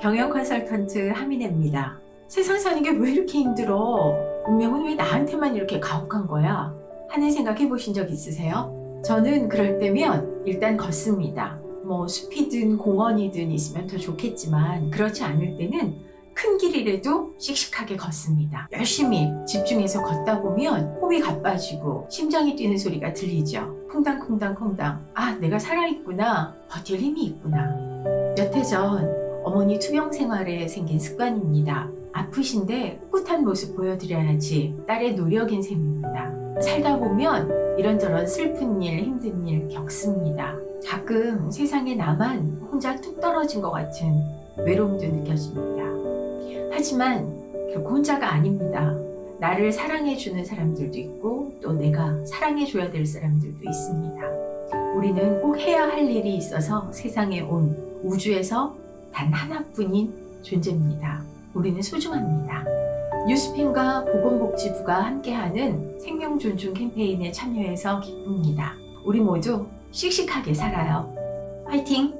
경영 컨설턴트 하민혜입니다. 세상 사는 게 왜 이렇게 힘들어? 운명은 왜 나한테만 이렇게 가혹한 거야? 하는 생각 해보신 적 있으세요? 저는 그럴 때면 일단 걷습니다. 뭐 숲이든 공원이든 있으면 더 좋겠지만 그렇지 않을 때는 큰 길이라도 씩씩하게 걷습니다. 열심히 집중해서 걷다 보면 호흡이 가빠지고 심장이 뛰는 소리가 들리죠. 콩당콩당콩당. 아, 내가 살아있구나. 버틸 힘이 있구나. 몇 해 전 어머니 투병 생활에 생긴 습관입니다. 아프신데 꿋꿋한 모습 보여드려야지 딸의 노력인 셈입니다. 살다 보면 이런저런 슬픈 일, 힘든 일 겪습니다. 가끔 세상에 나만 혼자 뚝 떨어진 것 같은 외로움도 느껴집니다. 하지만 결코 혼자가 아닙니다. 나를 사랑해주는 사람들도 있고 또 내가 사랑해줘야 될 사람들도 있습니다. 우리는 꼭 해야 할 일이 있어서 세상에 온 우주에서 단 하나뿐인 존재입니다. 우리는 소중합니다. 뉴스핀과 보건복지부가 함께하는 생명존중 캠페인에 참여해서 기쁩니다. 우리 모두 씩씩하게 살아요. 화이팅!